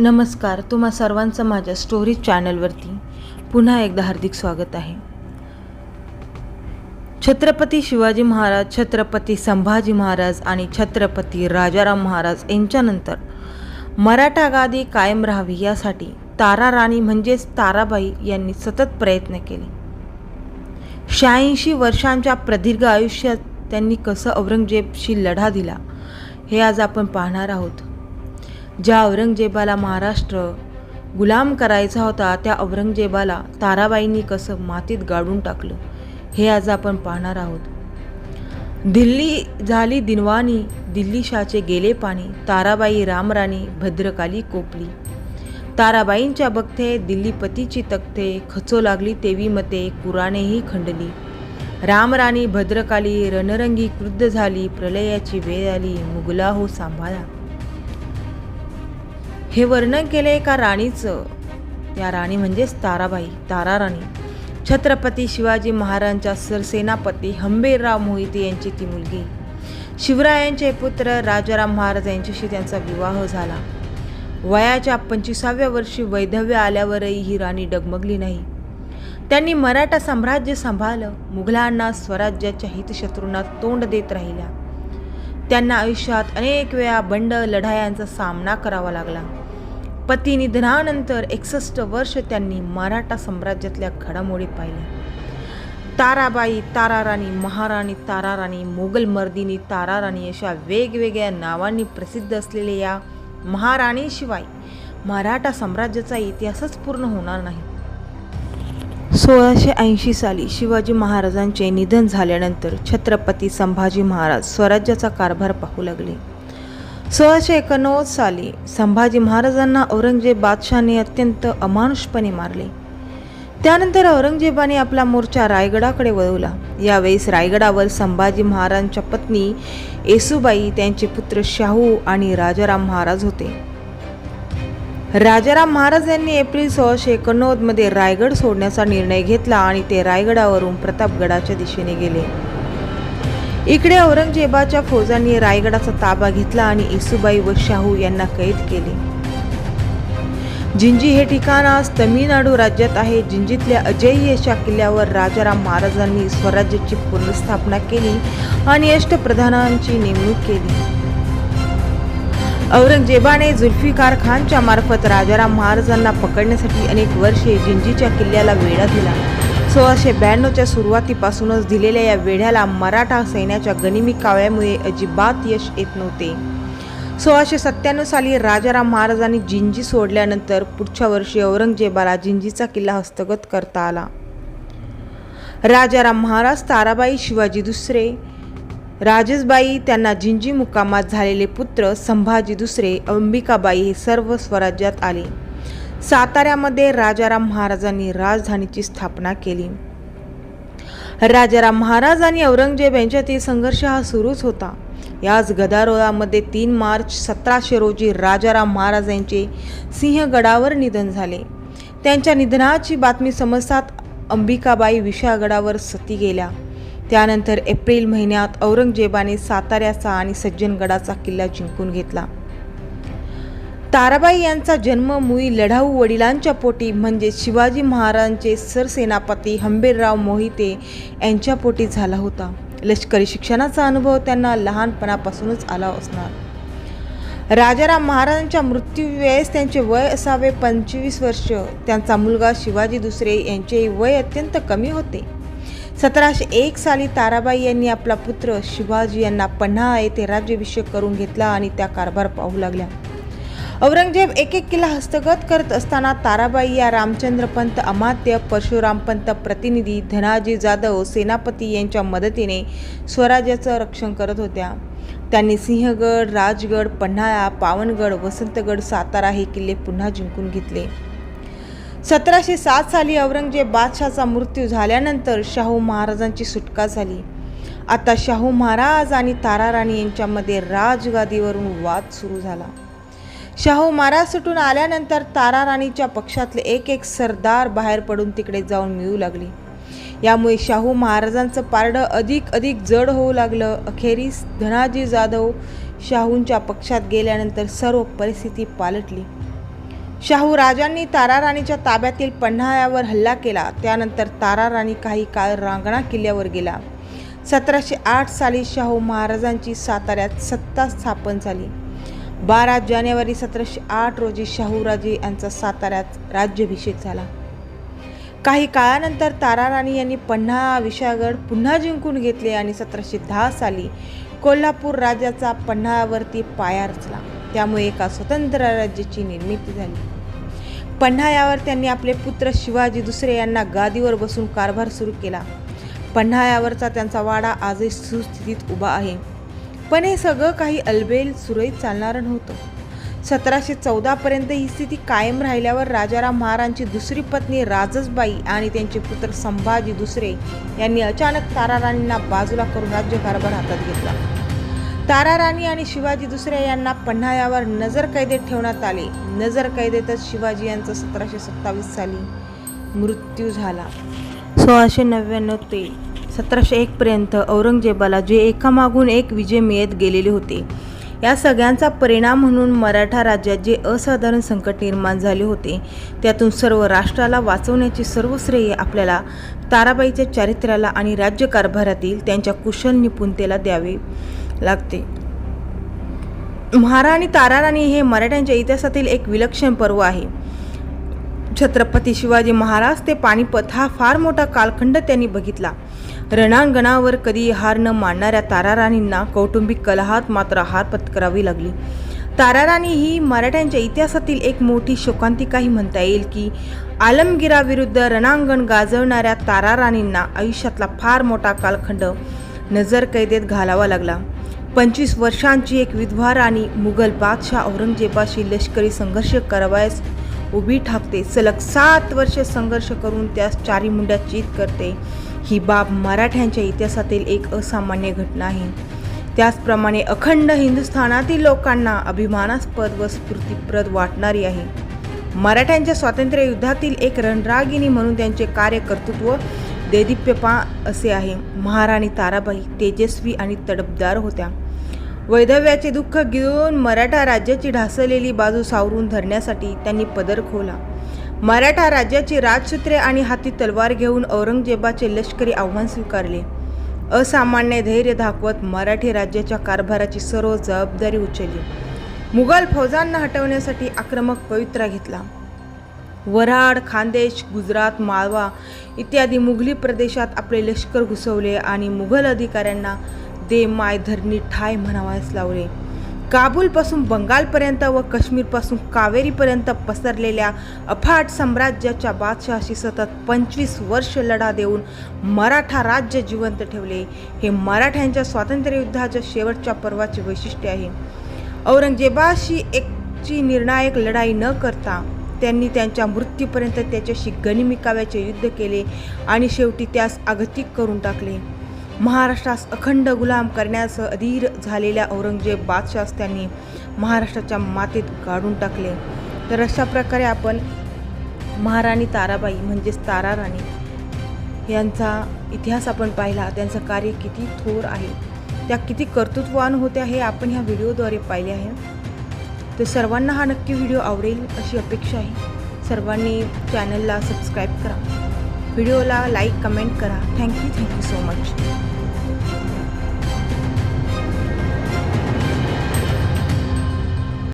नमस्कार तुम्हा सर्वांचं माझ्या स्टोरी चॅनलवरती पुन्हा एकदा हार्दिक स्वागत आहे. छत्रपती शिवाजी महाराज छत्रपती संभाजी महाराज आणि छत्रपती राजाराम महाराज यांच्यानंतर मराठा गादी कायम राहावी यासाठी तारा राणी म्हणजेच ताराबाई यांनी सतत प्रयत्न केले. शहाऐंशी वर्षांच्या प्रदीर्घ आयुष्यात त्यांनी कसं औरंगजेबशी लढा दिला हे आज आपण पाहणार आहोत. ज्या औरंगजेबाला महाराष्ट्र गुलाम करायचा होता त्या औरंगजेबाला ताराबाईंनी कसं मातीत गाडून टाकलं हे आज आपण पाहणार आहोत. दिल्ली झाली दिनवानी दिल्ली शाचे गेले पाणी ताराबाई रामराणी भद्रकाली कोपली. ताराबाईंच्या बघते दिल्लीपतीची तख्ते खचो लागली तेवी मते कुराणेही खंडली. रामराणी भद्रकाली रणरंगी क्रुद्ध झाली प्रलयाची वेळ आली मुगला हो सांभाळा. हे वर्णन केले एका राणीचं. या राणी म्हणजेच ताराबाई तारा राणी छत्रपती शिवाजी महाराजांच्या सरसेनापती हंबीरराव मोहिते यांची ती मुलगी. शिवरायांचे पुत्र राजाराम महाराज यांच्याशी त्यांचा विवाह झाला. वयाच्या पंचवीसाव्या वर्षी वैधव्य आल्यावरही ही राणी डगमगली नाही. त्यांनी मराठा साम्राज्य सांभाळलं मुघलांना स्वराज्याच्या हितशत्रूंना तोंड देत राहिल्या. त्यांना आयुष्यात अनेक वेळा बंड लढायांचा सामना करावा लागला. पती निधनानंतर एकसष्ट वर्ष त्यांनी मराठा साम्राज्यातल्या घडामोडी पाहिल्या. ताराबाई ताराराणी महाराणी ताराराणी मोगल मर्दिनी ताराराणी अशा वेगवेगळ्या नावांनी प्रसिद्ध असलेल्या या महाराणीशिवाय मराठा साम्राज्याचा इतिहासच पूर्ण होणार नाही. सोळाशे ऐंशी साली शिवाजी महाराजांचे निधन झाल्यानंतर छत्रपती संभाजी महाराज स्वराज्याचा कारभार पाहू लागले. सोळाशे एकोणनव्वद साली संभाजी महाराजांना औरंगजेब बादशाहने अत्यंत अमानुषपणे मारले. त्यानंतर औरंगजेबाने आपला मोर्चा रायगडाकडे वळवला. यावेळेस रायगडावर संभाजी महाराजांच्या पत्नी येसुबाई त्यांचे पुत्र शाहू आणि राजाराम महाराज होते. राजाराम महाराज यांनी एप्रिल सोळाशे एकोणनव्वदमध्ये रायगड सोडण्याचा निर्णय घेतला आणि ते रायगडावरून प्रतापगडाच्या दिशेने गेले. इकडे औरंगजेबाच्या फौजांनी रायगडाचा ताबा घेतला आणि येसुबाई व शाहू यांना कैद केले. जिंजी हे ठिकाण आज तमिळनाडू राज्यात आहे. जिंजीतल्या अजयी अशा किल्ल्यावर राजाराम महाराजांनी स्वराज्याची पुनर्स्थापना केली आणि अष्टप्रधानांची नेमणूक केली. औरंगजेबाने जुल्फिकार खानच्या मार्फत राजाराम महाराजांना पकडण्यासाठी अनेक वर्षे जिंजीच्या किल्ल्याला वेढा दिला. सोळाशे ब्याण्णवच्या सुरुवातीपासूनच दिलेल्या या वेढ्याला मराठा सैन्याच्या गनिमी काव्यामुळे अजिबात यश येत नव्हते. सोळाशे सत्त्याण्णव साली राजाराम महाराजांनी जिंजी सोडल्यानंतर पुढच्या वर्षी औरंगजेबाला जिंजीचा किल्ला हस्तगत करता आला. राजाराम महाराज ताराबाई शिवाजी दुसरे राजेशबाई त्यांना जिंजी मुक्कामात झालेले पुत्र संभाजी दुसरे अंबिकाबाई हे सर्व स्वराज्यात आले. साताऱ्यामध्ये राजाराम महाराजांनी राजधानीची स्थापना केली. राजाराम महाराज आणि औरंगजेब यांच्यातील संघर्ष हा सुरूच होता. याच गदारोळामध्ये तीन मार्च सतराशे रोजी राजाराम महाराज यांचे सिंहगडावर निधन झाले. त्यांच्या निधनाची बातमी समजतात अंबिकाबाई विशाळगडावर सती गेल्या. त्यानंतर एप्रिल महिन्यात औरंगजेबाने साताऱ्याचा आणि सज्जनगडाचा किल्ला जिंकून घेतला. ताराबाई यांचा जन्म मुळी लढाऊ वडिलांच्या पोटी म्हणजे शिवाजी महाराजांचे सरसेनापती हंबीरराव मोहिते यांच्या पोटी झाला होता. लष्करी शिक्षणाचा अनुभव त्यांना लहानपणापासूनच आला असणार. राजाराम महाराजांच्या मृत्यूवेळेस त्यांचे वय असावे पंचवीस वर्ष. त्यांचा मुलगा शिवाजी दुसरे यांचे वय अत्यंत कमी होते. सतराशे एक साली ताराबाई यांनी आपला पुत्र शिवाजी यांना पन्हाळा येथे राज्याभिषेक करून घेतला आणि त्या कारभार पाहू लागल्या. औरंगजेब एक एक किल्ला हस्तगत करत असताना ताराबाई या रामचंद्रपंत अमात्य परशुरामपंत प्रतिनिधी धनाजी जाधव सेनापती यांच्या मदतीने स्वराज्याचं रक्षण करत होत्या. त्यांनी सिंहगड राजगड पन्हाळा पावनगड वसंतगड सातारा हे किल्ले पुन्हा जिंकून घेतले. सतराशे सात साली औरंगजेब बादशाचा मृत्यू झाल्यानंतर शाहू महाराजांची सुटका झाली. आता शाहू महाराज आणि ताराराणी यांच्यामध्ये राजगादीवरून वाद सुरू झाला. शाहू महाराज सुटून आल्यानंतर ताराराणीच्या पक्षातले एक एक सरदार बाहेर पडून तिकडे जाऊन मिळू लागले. यामुळे शाहू महाराजांचं पारडं अधिक अधिक जड होऊ लागलं. अखेरीस धनाजी जाधव शाहूंच्या पक्षात गेल्यानंतर सर्व परिस्थिती पालटली. शाहू राजांनी तारा राणीच्या ताब्यातील पन्हाळ्यावर हल्ला केला. त्यानंतर तारा राणी काही काळ रांगणा किल्ल्यावर गेला. सतराशे आठ साली शाहू महाराजांची साताऱ्यात सत्ता स्थापन झाली. बारा जानेवारी सतराशे आठ रोजी शाहूराजे यांचा साताऱ्यात राज्याभिषेक झाला. काही काळानंतर तारा राणी यांनी पन्हा विशाळगड पुन्हा जिंकून घेतले आणि सतराशे दहा साली कोल्हापूर राज्याचा पन्हाळ्यावरती पाया रचला. त्यामुळे एका स्वतंत्र राज्याची निर्मिती झाली. पन्हाळ्यावर त्यांनी आपले पुत्र शिवाजी दुसरे यांना गादीवर बसून कारभार सुरू केला. पन्हाळ्यावरचा त्यांचा वाडा आजही सुस्थितीत उभा आहे. पण हे सगळं काही अलबेल सुरळीत चालणारं नव्हतं. सतराशे चौदापर्यंत ही स्थिती कायम राहिल्यावर राजाराम महाराजांची दुसरी पत्नी राजसबाई आणि त्यांचे पुत्र संभाजी दुसरे यांनी अचानक तारा राणींना बाजूला करून राज्यकारभार हातात घेतला. तारा राणी आणि शिवाजी दुसरे यांना पन्हाळ्यावर नजर कैदेत ठेवण्यात आले. नजर कैदेतच शिवाजी यांचा सतराशे सत्तावीस साली मृत्यू झाला. सोळाशे नव्याण्णव ते सतराशे एकपर्यंत औरंगजेबाला जे एकामागून एक विजय मिळत गेलेले होते. या सगळ्यांचा परिणाम म्हणून मराठा राज्यात जे असाधारण संकट निर्माण झाले होते त्यातून सर्व राष्ट्राला वाचवण्याचे सर्व श्रेय आपल्याला ताराबाईच्या चारित्र्याला आणि राज्यकारभारातील त्यांच्या कुशल निपुणतेला द्यावे लागते. महाराणी ताराराणी हे मराठ्यांच्या इतिहासातील एक विलक्षण पर्व आहे. छत्रपती शिवाजी महाराज ते पानिपत हा फार मोठा कालखंड त्यांनी बघितला. रणांगणावर कधी हार न मानणाऱ्या ताराराणींना कौटुंबिक कलहात मात्र हार पत्करावी लागली. ताराराणी ही मराठ्यांच्या इतिहासातील एक मोठी शोकांतिकाही म्हणता येईल की आलमगिराविरुद्ध रणांगण गाजवणाऱ्या ताराराणींना आयुष्यातला फार मोठा कालखंड नजर कैदेत घालावा लागला. पंचवीस वर्षांची एक विधवा राणी मुघल बादशाह औरंगजेबाशी लष्करी संघर्ष करावयास उभी ठाकते. सलग सात वर्षे संघर्ष करून त्यास चारी मुंड्या चित करते. ही बाब मराठ्यांच्या इतिहासातील एक असामान्य घटना आहे. त्याचप्रमाणे अखंड हिंदुस्थानातील लोकांना अभिमानास्पद व स्फूर्तिप्रद वाटणारी आहे. मराठ्यांच्या स्वातंत्र्य युद्धातील एक रणरागिणी म्हणून त्यांचे कार्य कर्तृत्व देदीप्यपा असे आहे. महाराणी ताराबाई तेजस्वी आणि तडपदार होत्या. वैधव्याचे दुःख गिळून मराठा राज्याची ढासळलेली बाजू सावरून धरण्यासाठी त्यांनी पदर खोला मराठा राज्याची राजसूत्रे आणि हाती तलवार घेऊन औरंगजेबाचे लष्करी आव्हान स्वीकारले. असामान्य धैर्य दाखवत मराठी राज्याच्या कारभाराची सर्व जबाबदारी उचलली. मुघल फौजांना हटवण्यासाठी आक्रमक पवित्रा घेतला. वराड खानदेश गुजरात माळवा इत्यादी मुघली प्रदेशात आपले लष्कर घुसवले आणि मुघल अधिकाऱ्यांना दे माय धरणी ठाय म्हणावयास लावले काबूलपासून बंगालपर्यंत व काश्मीरपासून कावेरीपर्यंत पसरलेल्या अफाट साम्राज्याच्या बादशहाशी सतत पंचवीस वर्ष लढा देऊन मराठा राज्य जिवंत ठेवले. हे मराठ्यांच्या स्वातंत्र्ययुद्धाच्या शेवटच्या पर्वाचे वैशिष्ट्य आहे. औरंगजेबाशी एकची निर्णायक लढाई न करता त्यांनी त्यांच्या मृत्यूपर्यंत त्याच्याशी गनिमिकाव्याचे युद्ध केले आणि शेवटी त्यास आगतिक करून टाकले. महाराष्ट्रास अखंड गुलाम करण्यास अधीर झालेल्या औरंगजेब बादशास त्यांनी महाराष्ट्राच्या मातीत गाडून टाकले. तर अशा प्रकारे आपण महाराणी ताराबाई म्हणजेच तारा राणी यांचा इतिहास आपण पाहिला. त्यांचं कार्य किती थोर आहे. त्या किती कर्तृत्ववान होत्या हे आपण ह्या व्हिडिओद्वारे पाहिले आहे. तर सर्वांना हा नक्की व्हिडिओ आवडेल अशी अपेक्षा आहे. सर्वांनी चॅनलला सबस्क्राईब करा. व्हिडिओला लाईक कमेंट करा. Thank you thank you so much.